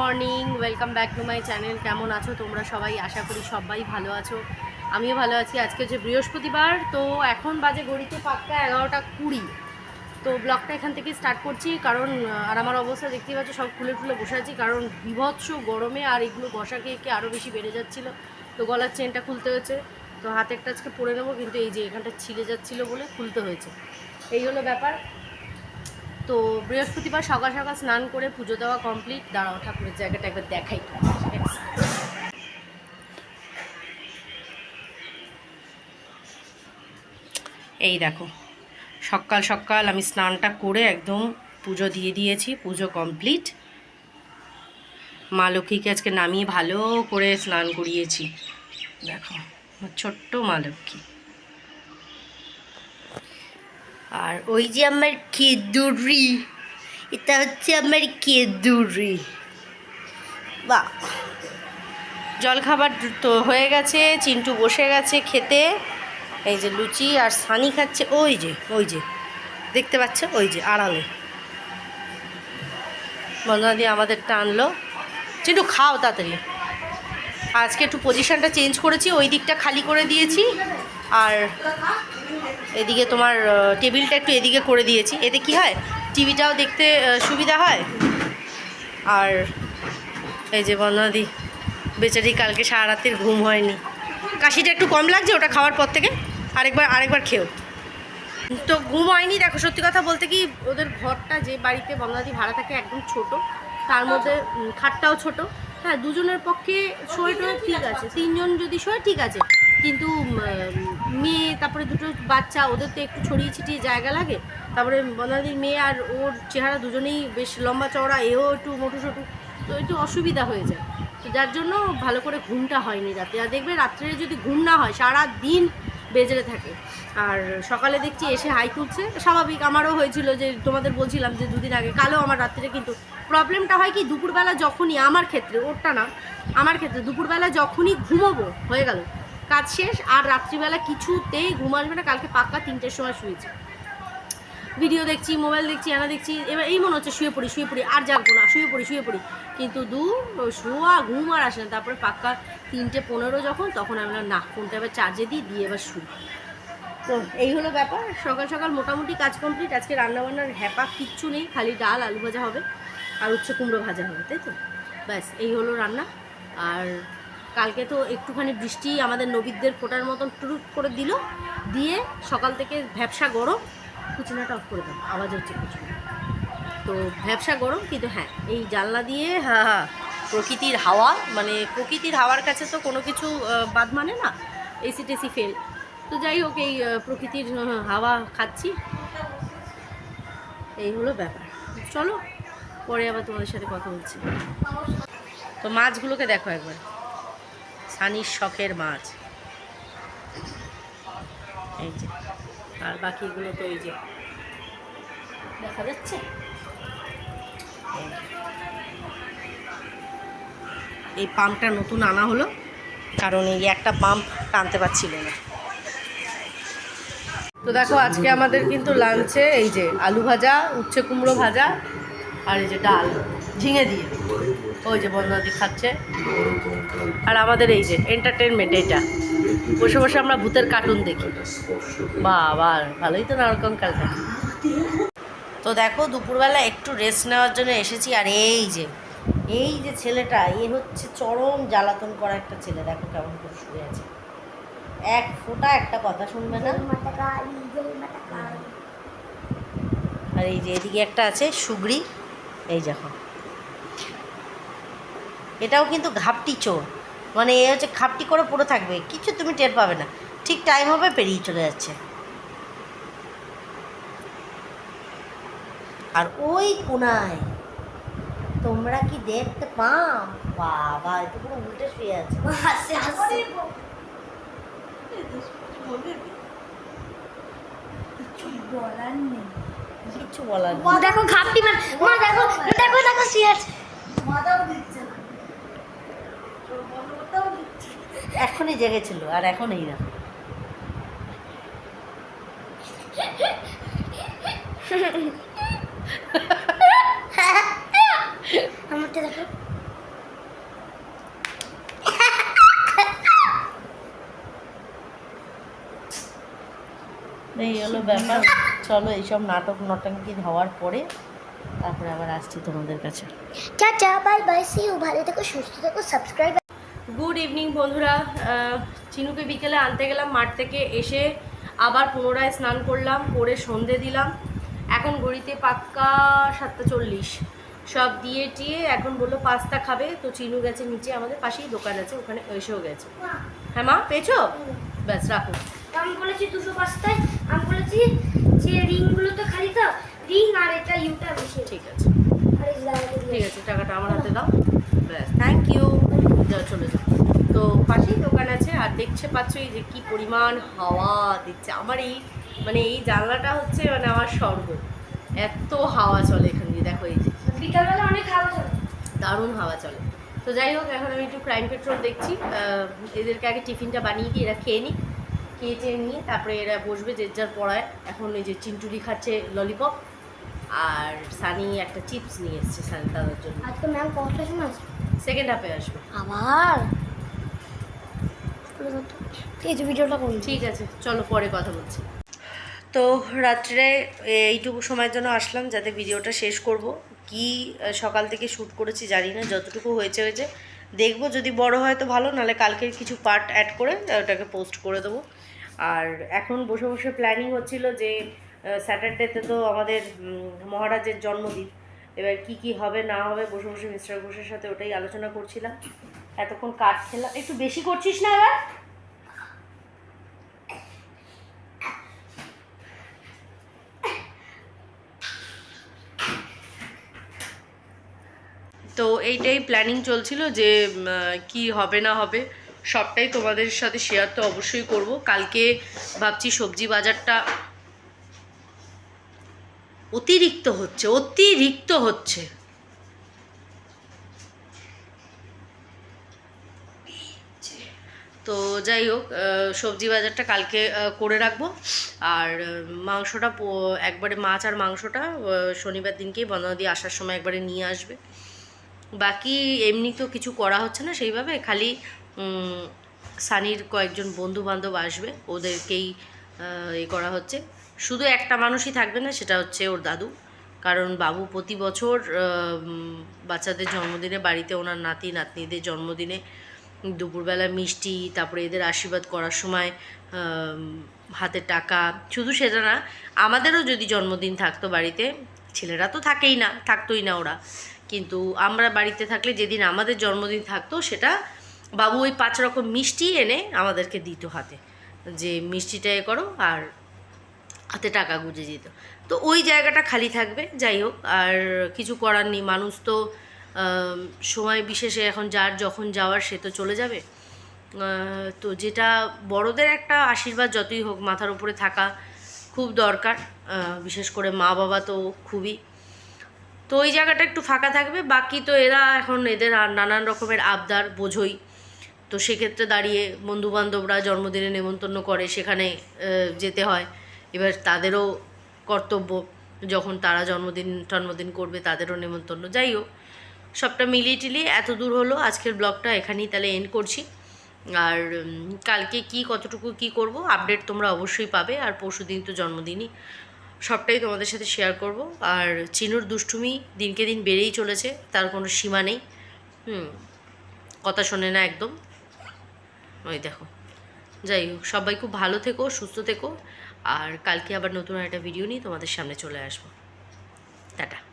Morning welcome back to my channel কেমন আছো তোমরা সবাই? আশা করি সবাই ভালো আছো। আমিও ভালো আছি। আজকে হচ্ছে বৃহস্পতিবার, তো এখন বাজে ঘড়িতে পাক্কা এগারোটা কুড়ি। তো ব্লগটা এখান থেকে স্টার্ট করছি, কারণ আর আমার অবস্থা দেখতেই পাচ্ছ, সব খুলে খুলে বসে আছি, কারণ বিভৎস গরমে আর এগুলো বসা খেয়ে খেয়ে আরও বেশি বেড়ে যাচ্ছিল। তো গলার চেনটা খুলতে হয়েছে তো হাতে একটা আজকে পরে নেব, কিন্তু এই যে এখানটা ছিঁড়ে যাচ্ছিল বলে খুলতে হয়েছে। এই হলো ব্যাপার। তো বৃহস্পতিবার সকাল সকাল স্নান করে পুজো দেওয়া কমপ্লিট দাঁড়াও ঠাকুরের জায়গাটা একবার দেখাই। এই দেখো, সকাল সকাল আমি স্নানটা করে একদম পুজো দিয়ে দিয়েছি, পুজো কমপ্লিট মা লক্ষ্মীকে আজকে নামিয়ে ভালো করে স্নান করিয়েছি। দেখো ছোট্ট মা লক্ষ্মী। আর ওই যে আমার কেদুরি এটা হচ্ছে আমার কেদুরি বাহ। জলখাবার তো হয়ে গেছে, চিন্টু বসে গেছে খেতে। এই যে লুচি আর সানি খাচ্ছে, ওই যে ওই যে, দেখতে পাচ্ছ, ওই যে, আড়ালে। বন্ধনা দিয়ে আমাদেরটা আনলো চিন্টু, খাও তাড়াতাড়ি। আজকে একটু পজিশনটা চেঞ্জ করেছি, ওই দিকটা খালি করে দিয়েছি। আর এদিকে তোমার টেবিলটা একটু এদিকে করে দিয়েছি। এতে কি হয়? টিভিটাও দেখতে সুবিধা হয়। আর এই যে বন্ধনাদি বেচারি কালকে সারা রাতের ঘুম হয়নি। কাশিটা একটু কম লাগছে, ওটা খাওয়ার পর থেকে। আরেকবার আরেকবার খেও। তো ঘুম হয়নি, দেখো, সত্যি কথা বলতে কি, ওদের ঘরটা যে বাড়িতে বন্দাদি ভাড়া থাকে একদম ছোট। তার মধ্যে খাটটাও ছোট। হ্যাঁ দুজনের পক্ষে শোয়টা ঠিক আছে। তিনজন যদি শোয়, ঠিক আছে। কিন্তু মেয়ে, তারপরে দুটো বাচ্চা, ওদের তো একটু ছড়িয়ে ছিটিয়ে জায়গা লাগে। তারপরে বন্দাদির মেয়ে আর ওর চেহারা দুজনেই বেশ লম্বা চওড়া, এও একটু মোটু সোটু। তো একটু অসুবিধা হয়ে যায়। তো যার জন্য ভালো করে ঘুমটা হয়নি রাতে। আর দেখবে রাত্রে যদি ঘুম না হয়, সারা দিন বেজে থাকে। আর সকালে দেখছি এসে হাই তুলছে। স্বাভাবিক আমারও হয়েছিল যে তোমাদের বলছিলাম যে দুদিন আগে কালো আমার রাত্রে কিন্তু প্রবলেমটা হয় কি, দুপুরবেলা যখনই, আমার ক্ষেত্রে, ওরটা না, আমার ক্ষেত্রে দুপুরবেলা যখনই ঘুমোবো, হয়ে গেল। কাজ শেষ আর রাত্রিবেলা কিছুতেই ঘুম আসবে না কালকে পাক্কা তিনটের সময় শুয়েছি। ভিডিও দেখছি মোবাইল দেখছি আনা দেখছি এবার এই মনে হচ্ছে শুয়ে পড়ি শুয়ে পড়ি আর জাগবো না শুয়ে পড়ি শুয়ে পড়ি। কিন্তু দু শোয়া ঘুম আর আসে না। তারপরে পাক্কা তিনটে পনেরো যখন তখন আমি বললাম, না ফোনটা এবার চার্জে দিই দিয়ে এবার শুই। তো এই হলো ব্যাপার। সকাল সকাল মোটামুটি কাজ কমপ্লিট আজকে রান্নাবান্নার হ্যাপা কিচ্ছু নেই খালি ডাল আলু ভাজা হবে আর উচ্ছে কুমড়ো ভাজা হবে তাই তো? ব্যাস এই হলো রান্না আর কালকে তো একটুখানি বৃষ্টি আমাদের নবীদের ফোটার মতন টুরুট করে দিল, দিয়ে সকাল থেকে ভ্যাবসা গরম, কুচিনাটা অফ করে দাও, আওয়াজ হচ্ছে প্রচুর তো ভ্যাবসা গরম, কিন্তু হ্যাঁ এই জানলা দিয়ে হ্যাঁ হ্যাঁ প্রকৃতির হাওয়া মানে প্রকৃতির হাওয়ার কাছে তো কোনো কিছু বাদ মানে না, এসি টেসি ফেল তো যাই হোক, এই প্রকৃতির হাওয়া খাচ্ছি। এই হলো ব্যাপার। চলো, পরে আবার তোমাদের সাথে কথা বলছি। তো মাছগুলোকে দেখো একবার। সানির শখের মাছ। এই যে, আর বাকিগুলো তো এই যে। দেখা যাচ্ছে? এই এই পাম্পটা নতুন আনা হলো, কারণ এই একটা পাম্প টানতে পারছিল না। তো দেখো, আজকে আমাদের কিন্তু লাঞ্চে এই যে আলু ভাজা, উচ্ছে কুমড়ো ভাজা, আর এই যে ডাল। ঝিঙে দিয়ে। ওই যে বন্ধাদি খাচ্ছে। আর আমাদের এই যে এন্টারটেনমেন্ট এটা। বসে বসে আমরা ভূতের কার্টুন দেখি। বাবা, ভালোই তো নারকম কালটা তো দেখো, দুপুরবেলা একটু রেস্ট নেওয়ার জন্য এসেছি। আর এই যে এই যে ছেলেটা, এ হচ্ছে চরম জ্বালাতন করা একটা ছেলে। দেখো কেমন করে শুয়ে আছে। এক ফোঁটা একটা কথা শুনবে না? আর এই যে এদিকে একটা আছে, সুগরি। এই দেখো। এটাও কিন্তু ঘাপটি চোর। মানে এ হচ্ছে ঘাপটি করে পড়ে থাকবে কিছু তুমি টের পাবে না। ঠিক টাইম হবে পেরিয়ে চলে যাচ্ছে। আর ওই কোনায় তোমরা কি দেখতে পাও? বাবা এত পুরো উল্টে শুয়ে আছে। কিচ্ছু বলার নেই। দেখো ঘাপটি মানে মা দেখো দেখো দেখো সিয়ার এখনই জেগেছিল আর এখনই না। এই হলো ব্যাপার। চলো এইসব নাটক নটাঙ্কি হওয়ার পরে তারপরে আবার আসছি তোমাদের কাছে। চা চা বাই বাই সিউ ভালো থেকো সুস্থ থেকো সাবস্ক্রাইব গুড ইভিনিং বন্ধুরা। চিনুকে বিকেলে আনতে গেলাম মাঠ থেকে এসে আবার পুনরায় স্নান করলাম করে সন্ধে দিলাম। এখন ঘড়িতে পাক্কা সাতটা চল্লিশ। সব দিয়ে টিয়ে এখন বলল পাস্তা খাবে তো চিনু গেছে নিচে আমাদের পাশেই দোকান আছে ওখানে এসেও গেছে। হ্যাঁ মা পেয়েছ? ব্যাস রাখো। আমি বলেছি দুশো পাস্তায় আমি বলেছি যে রিংগুলো তো খালি তো রিং আর এটা ইউটা বেশি ঠিক আছে। ঠিক আছে টাকাটা আমার হাতে দাও। তো পাশেই দোকান আছে আর দেখছে পাচ্ছই যে কি পরিমাণ হাওয়া দিচ্ছে। আমার এই মানে এই জানলাটা হচ্ছে মানে আমার স্বর্গ। এত হাওয়া চলে এখানে দিয়ে দেখো এই যে। বিকালবেলা অনেক খাওয়া চলে। দারুণ হাওয়া চলে। তো যাই হোক এখন আমি একটু ক্রাইম পেট্রোল দেখছি। এদেরকে আগে টিফিনটা বানিয়ে দিই এরা খেয়ে নিই খেয়ে চেয়ে নিয়ে তারপরে এরা বসবে যে যার পড়ায়। এখন এই যে চিন্টুরি খাচ্ছে ললিপপ আর সানি একটা চিপস নিয়ে এসছে সানি দাদার জন্য। আজকে ম্যাম কতটা সময় আসবে? সেকেন্ড হাফে আসবে। আবার? ঠিক আছে ভিডিওটা করুন। ঠিক আছে চলো পরে কথা বলছি। তো রাত্রে এইটুকু সময়ের জন্য আসলাম যাতে ভিডিওটা শেষ করব। কি সকাল থেকে শ্যুট করেছি জানি না যতটুকু হয়েছে হয়েছে। দেখব যদি বড় হয় তো ভালো নাহলে কালকের কিছু পার্ট অ্যাড করে ওটাকে পোস্ট করে দেবো। আর এখন বসে বসে প্ল্যানিং হচ্ছিল যে স্যাটারডেতে তো আমাদের মহারাজের জন্মদিন। এবার কি কি হবে না হবে বসে বসে মিস্টার ঘোষের সাথে ওটাই আলোচনা করছিলাম। এতক্ষণ কাঠ খেলাম। একটু বেশি করছিস না এবার? তো এইটাই প্ল্যানিং চলছিল যে কি হবে না হবে, সবটাই তোমাদের সাথে শেয়ার তো অবশ্যই করব। কালকে ভাবছি সবজি বাজারটা অতিরিক্ত হচ্ছে অতিরিক্ত হচ্ছে। তো যাই হোক সবজি বাজারটা কালকে করে রাখব। আর মাংসটা একবারে মাছ আর মাংসটা শনিবার দিনকেই বন্ধ দিয়ে আসার সময় একবারে নিয়ে আসবে। বাকি এমনি তো কিছু করা হচ্ছে না সেইভাবে, খালি সানির কয়েকজন বন্ধু বান্ধব আসবে, ওদেরকেই এ করা হচ্ছে। শুধু একটা মানুষই থাকবে না, সেটা হচ্ছে ওর দাদু। কারণ বাবু প্রতি বছর বাচ্চাদের জন্মদিনে, বাড়িতে ওনার নাতি, নাতনিদের জন্মদিনে দুপুরবেলা মিষ্টি, তারপরে এদের আশীর্বাদ করার সময় হাতে টাকা, শুধু সেটা না, আমাদেরও যদি জন্মদিন থাকতো বাড়িতে, ছেলেরা তো থাকেই না, থাকতোই না ওরা। কিন্তু আমরা বাড়িতে থাকলে যেদিন আমাদের জন্মদিন থাকতো, সেটা বাবু ওই পাঁচ রকম মিষ্টি এনে আমাদেরকে দিত হাতে। যে মিষ্টিটা এ করো আর হাতে টাকা গুঁজে যেত তো ওই জায়গাটা খালি থাকবে, যাই হোক। আর কিছু করার নেই, মানুষ তো সময় বিশেষে এখন যার যখন যাওয়ার সে তো চলে যাবে। তো যেটা বড়দের একটা আশীর্বাদ যতই হোক মাথার উপরে থাকা খুব দরকার। বিশেষ করে মা বাবা তো খুবই। তো ওই জায়গাটা একটু ফাঁকা থাকবে, বাকি তো এরা এখন এদের নানান রকমের আবদার, বোঝই। তো সেক্ষেত্রে দাঁড়িয়ে বন্ধুবান্ধবরা জন্মদিনে নেমন্তন্ন করে, সেখানে যেতে হয়। এবার তাদেরও কর্তব্য, যখন তারা জন্মদিন জন্মদিন করবে তাদেরও নেমন্তন্ন। যাই হোক সবটা মিলিয়ে টিলিয়ে এত দূর হলো, আজকের ব্লগটা এখানেই তাহলে এন্ড করছি। আর কালকে কি কতটুকু কি করব আপডেট তোমরা অবশ্যই পাবে, আর পরশু দিন তো জন্মদিনই। সবটাই তোমাদের সাথে শেয়ার করব। আর চিনুর দুষ্টুমি দিনকে দিন বেড়েই চলেছে, তার কোনো সীমা নেই। হুম, কথা শোনে না একদম। ওই দেখো। যাই হোক, সবাই খুব ভালো থেকো, সুস্থ থেকো। আর কালকে আবার নতুন একটা ভিডিও নিয়ে তোমাদের সামনে চলে আসব। টাটা।